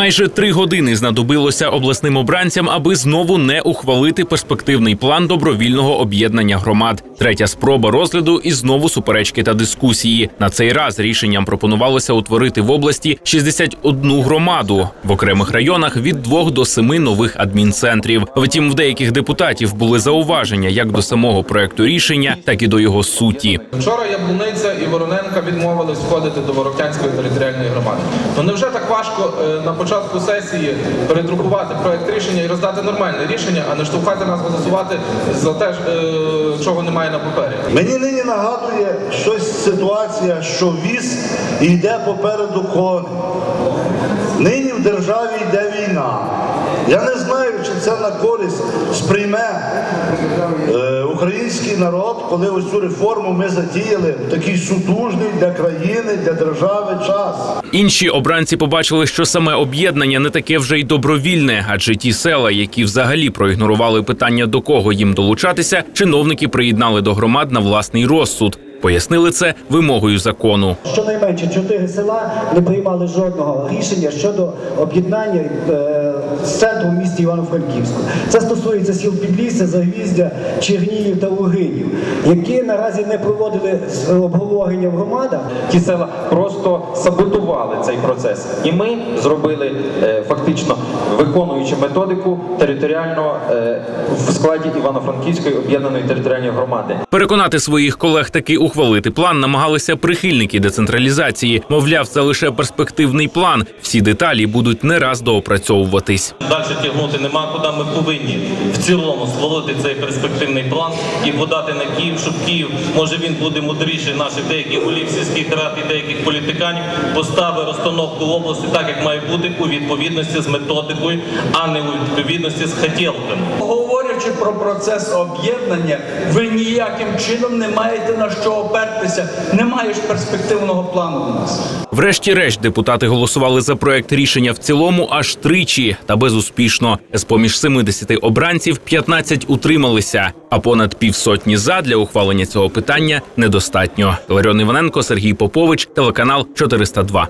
Майже три години знадобилося обласним обранцям, аби знову не ухвалити перспективний план добровільного об'єднання громад. Третя спроба розгляду і знову суперечки та дискусії. На цей раз рішенням пропонувалося утворити в області 61 громаду в окремих районах від двох до семи нових адмінцентрів. Втім, в деяких депутатів були зауваження як до самого проекту рішення, так і до його суті. Вчора Яблуниця і Вороненка відмовились входити до Ворокянської територіальної громади. Ну невже так важко е, на початку сесії передрукувати проект рішення і роздати нормальне рішення, а не штовхати нас голосувати за те, е, чого немає на папері? Мені нині нагадує щось ситуація, що віз йде попереду коней. Нині в державі йде війна. Я не знаю, чи це на користь сприйме е, український народ, коли ось цю реформу ми задіяли в такий сутужний для країни, для держави час. Інші обранці побачили, що саме об'єднання не таке вже й добровільне, адже ті села, які взагалі проігнорували питання до кого їм долучатися, чиновники приєднали до громад на власний розсуд. Пояснили це вимогою закону. Щонайменше чотири села не приймали жодного рішення щодо об'єднання е, з центром в місті Івано-Франківську. Це стосується сіл Підлісся, Загвіздя, Чернігів та Лугинів, які наразі не проводили обговорення в громадах. ті села просто саботували цей процес. І ми зробили е, фактично виконуючи методику територіального е, в складі Івано-Франківської об'єднаної територіальної громади. Переконати своїх колег таки ухвалити план намагалися прихильники децентралізації. Мовляв, це лише перспективний план. Всі деталі будуть не раз доопрацьовуватись. Далі тягнути нема куди. Ми повинні в цілому створити цей перспективний план і подати на Київ, щоб Київ, може він буде мудріший наших деяких голів сільських рад і деяких політиканів, поставив розстановку в області так, як має бути у відповідності з методикою, а не у відповідності з хотілками. Говорячи про процес об'єднання, ви ніяким чином не маєте на що опертися. не маєш перспективного плану у нас. Врешті-решт депутати голосували за проект рішення в цілому аж тричі та безуспішно. З поміж 70 обранців 15 утрималися, а понад півсотні за для ухвалення цього питання недостатньо. Ларіон Іваненко, Сергій Попович, телеканал 402.